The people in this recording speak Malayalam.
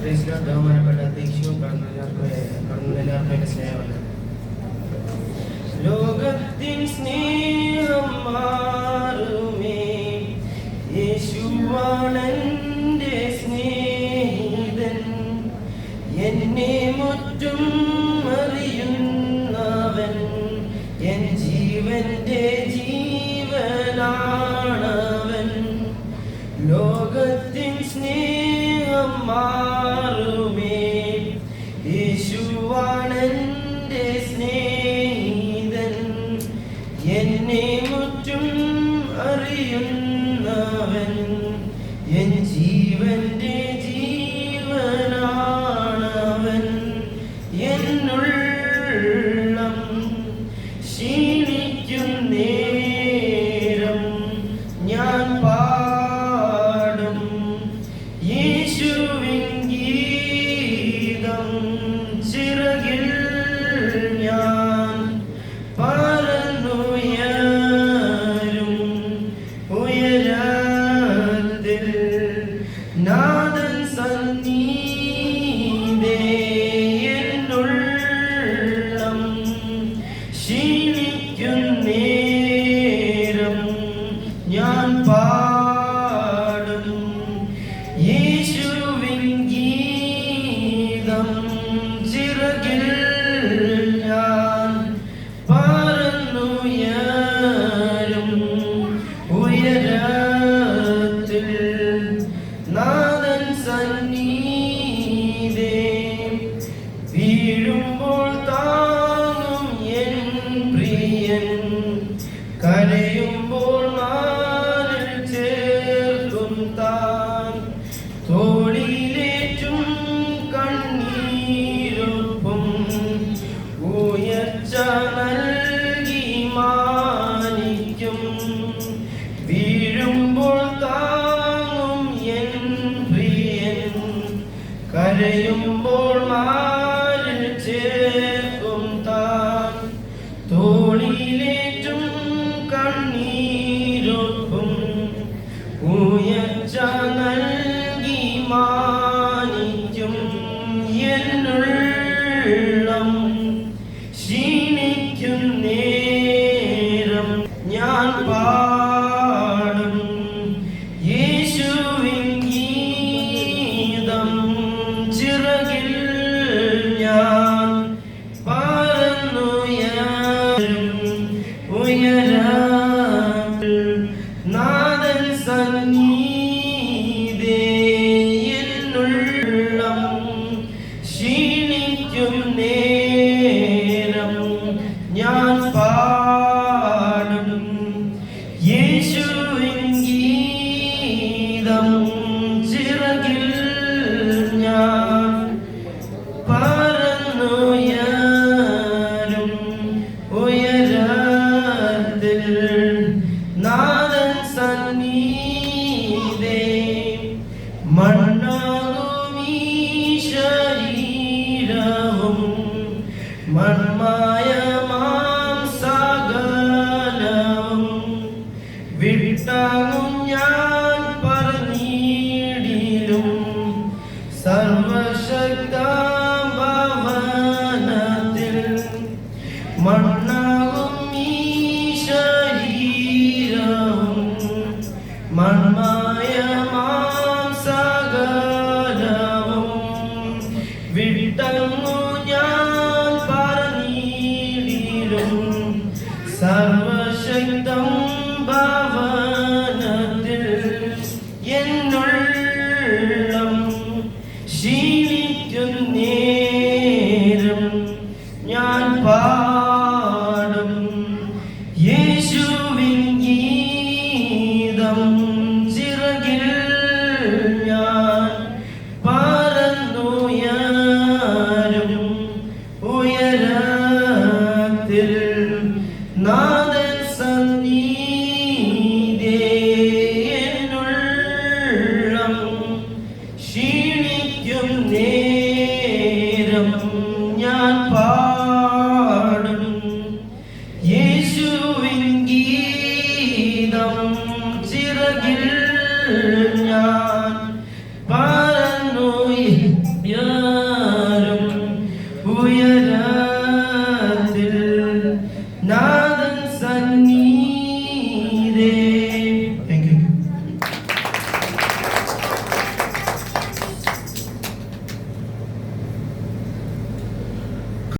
ബഹുമാനപ്പെട്ട അധ്യക്ഷവും കടന്നു കടന്നു എന്റെ സ്നേഹമുണ്ട്. ലോകത്തിൻ സ്നേഹം മാറുമേ. യേശുവാണെന്റെ സ്നേഹിതൻ. എന്നെ മുറ്റും അറിയുന്നവൻ. എൻ ജീവന്റെ ജീവനാണവൻ. ലോകത്തിൻ സ്നേഹം മാറുമേ. യേശുവാണെന്റെ എന്നെ മുറ്റും അറിയുന്നവൻ. എൻ ജീവന്റെ കരയുമ്പോൾ മാനിൽ ചേർക്കും താൻ. തോളിലേറ്റും കണ്ണീരൊപ്പം ഉയർച്ച നൽകി മാനിക്കും. വീഴുമ്പോൾ താങ്ങും എൻ പ്രിയൻ. കരയുമ്പോൾ മാറിൽ ഞാൻ দে মন্না তুমি মন্মায় മൺമായ മാംസകലവും വിട്ടങ്ങു ഞാൻ പറഞ്ഞിടിലും സർവശക്തം ഞാൻ പാടും